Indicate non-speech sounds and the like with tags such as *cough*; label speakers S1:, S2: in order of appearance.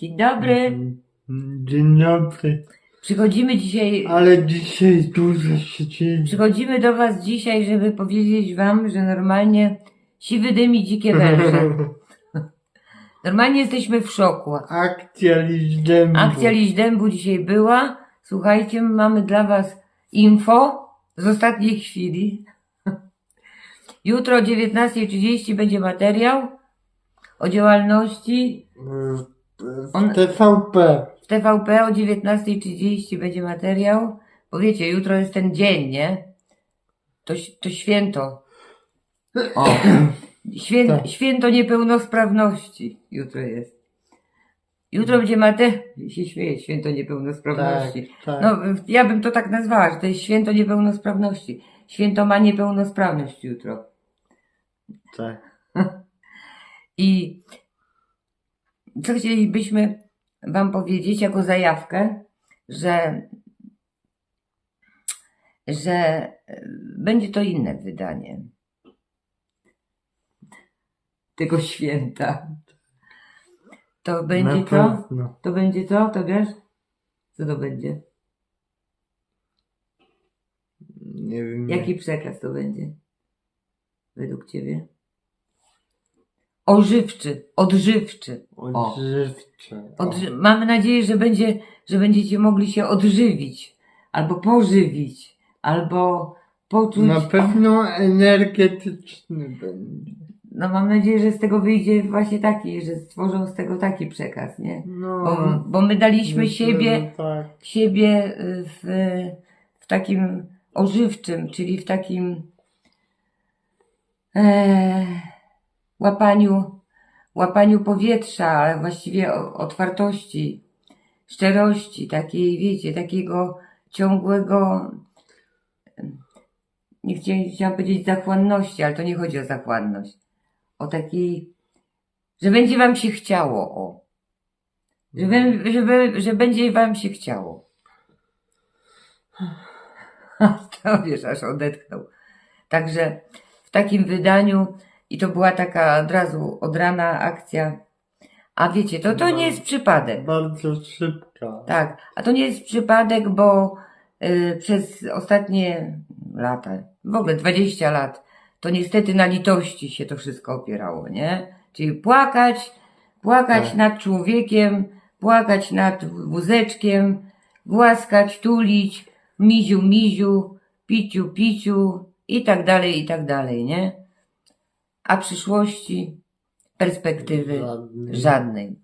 S1: Dzień dobry.
S2: Mhm. Dzień dobry.
S1: Przychodzimy dzisiaj,
S2: Ale dzisiaj dużo się dzieje.
S1: przychodzimy do Was dzisiaj, żeby powiedzieć Wam, że normalnie siwy dym i dzikie węże. *laughs* Normalnie jesteśmy w szoku.
S2: Akcja liść dębu.
S1: Akcja Liść Dębu dzisiaj była. Słuchajcie, mamy dla Was info z ostatniej chwili. *laughs* Jutro o 19.30 będzie materiał o działalności
S2: w
S1: On-
S2: TVP.
S1: W TVP o 19.30 będzie materiał. Bo wiecie, jutro jest ten dzień, nie? To, to święto. O. *clears throat* Świę,
S2: Tak.
S1: Święto niepełnosprawności jutro jest. Jutro będzie materiał. się śmieje, święto niepełnosprawności.
S2: Tak, tak.
S1: No, ja bym to tak nazwała, że to jest święto niepełnosprawności. Święto ma niepełnosprawność jutro.
S2: tak. *laughs*
S1: I co chcielibyśmy Wam powiedzieć jako zajawkę, że, że e, będzie to inne wydanie tego święta. To będzie to? To będzie to? To wiesz? Co to będzie?
S2: Nie wiem.
S1: Jaki przekaz to będzie? Według Ciebie? Ożywczy, odżywczy.
S2: Odżywcze. O.
S1: Odży- mamy nadzieję, że, będzie, że będziecie mogli się odżywić, albo pożywić, albo poczuć.
S2: Na pewno energetyczny będzie.
S1: No mam nadzieję, że z tego wyjdzie właśnie taki, że stworzą z tego taki przekaz, nie?
S2: No.
S1: Bo, bo my daliśmy siebie,
S2: Tak.
S1: siebie y, w, w takim ożywczym, czyli w takim e, łapaniu, łapaniu powietrza, ale właściwie otwartości, szczerości, takiej, wiecie, takiego ciągłego, nie chciałam, chciałam powiedzieć zachłanności, ale to nie chodzi o zachłanność, o takiej, że będzie wam się chciało, o. Że, że, bę- że będzie wam się chciało. *laughs* To wiesz, aż odetchnął. Także w takim wydaniu i to była taka od razu od rana akcja. A wiecie, to, to nie jest przypadek.
S2: Bardzo szybka.
S1: Tak, a to nie jest przypadek, bo y, przez ostatnie lata, w ogóle 20 lat, to niestety na litości się to wszystko opierało, nie? Czyli płakać, płakać
S2: Tak.
S1: nad człowiekiem, płakać nad wózeczkiem, głaskać, tulić, miziu, miziu, piciu, piciu i tak dalej, i tak dalej, nie? A przyszłości, perspektywy Żadnej.